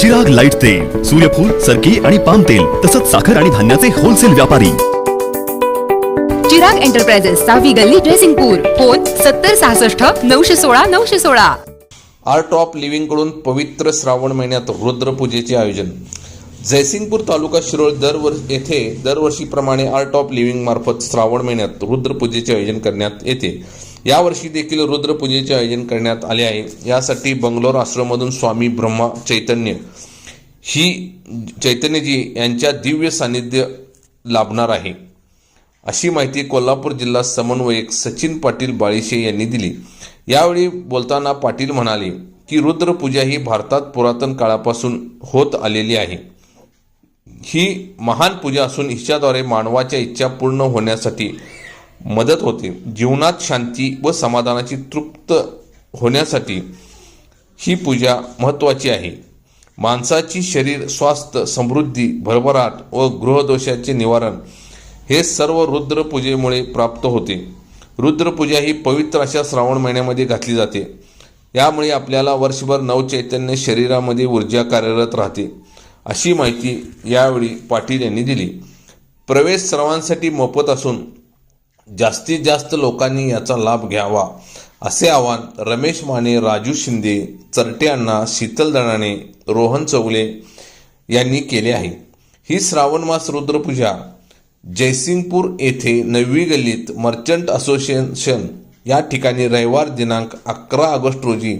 Chirag light तेल सूर्यफूल सरकी आणि पाम तेल तसंच साखर आणि धान्याचे होलसेल व्यापारी. चिराग एंटरप्राइजेस सावी गल्ली ड्रेसिंगपूर फोन सत्तर सहासष्ट नऊशे सोळा नऊशे सोळा. आर्ट ऑफ लिव्हिंगकडून पवित्र श्रावण महिन्यात रुद्रपूजेचे आयोजन. जयसिंगपूर तालुका शिरोळ दरवर येथे दरवर्षीप्रमाणे आर्ट ऑफ लिव्हिंग मार्फत श्रावण महिन्यात रुद्रपूजेचे आयोजन करण्यात येते. यावर्षी देखील रुद्रपूजेचे आयोजन करण्यात आले आहे. यासाठी बंगलोर आश्रममधून स्वामी ब्रह्मा चैतन्य ही चैतन्यजी यांच्या दिव्य सानिध्य लाभणार आहे. अशी माहिती कोल्हापूर जिल्हा समन्वयक सचिन पाटील बाळीशे यांनी दिली. यावेळी बोलताना पाटील म्हणाले की रुद्रपूजा ही भारतात पुरातन काळापासून होत आलेली आहे. ही महान पूजा असून हिच्याद्वारे मानवाच्या इच्छा पूर्ण होण्यासाठी मदत होते. जीवनात शांती व समाधानाची तृप्त होण्यासाठी ही पूजा महत्त्वाची आहे. माणसाची शरीर स्वास्थ्य समृद्धी भरभराट व गृहदोषाचे निवारण हे सर्व रुद्रपूजेमुळे प्राप्त होते. रुद्रपूजा ही पवित्र अशा श्रावण महिन्यामध्ये घातली जाते. यामुळे आपल्याला वर्षभर नवचैतन्य शरीरामध्ये ऊर्जा कार्यरत राहते. अशी माहिती यावेळी पाटील यांनी दिली. प्रवेश सर्वांसाठी मोफत असून जास्तीत जास्त लोकांनी याचा लाभ घ्यावा असे आवाहन रमेश माने राजू शिंदे चरटे अण्णा शीतल दणाने रोहन चौगले यांनी केले आहे. ही श्रावण मास रुद्रपूजा जयसिंगपूर येथे नववी गल्लीत मर्चंट असोसिएशन या ठिकाणी रविवार दिनांक अकरा ऑगस्ट रोजी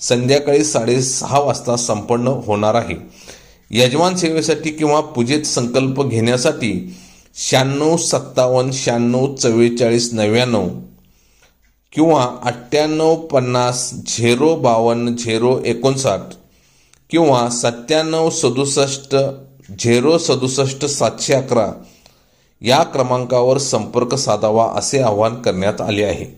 संध्याकाळी साडेसहा वाजता संपन्न होणार आहे. यजमान सेवेसाठी किंवा पूजेत संकल्प घेण्यासाठी शहाण्णव सत्तावन्न शहाण्णव चव्वेचाळीस नव्याण्णव किंवा अठ्ठ्याण्णव पन्नास झिरो बावन्न झिरो एकोणसाठ किंवा सत्त्याण्णव सदुसष्ट झिरो सदुसष्ट सातशे अकरा या क्रमांकावर संपर्क साधावा असे आवाहन करण्यात आले आहे.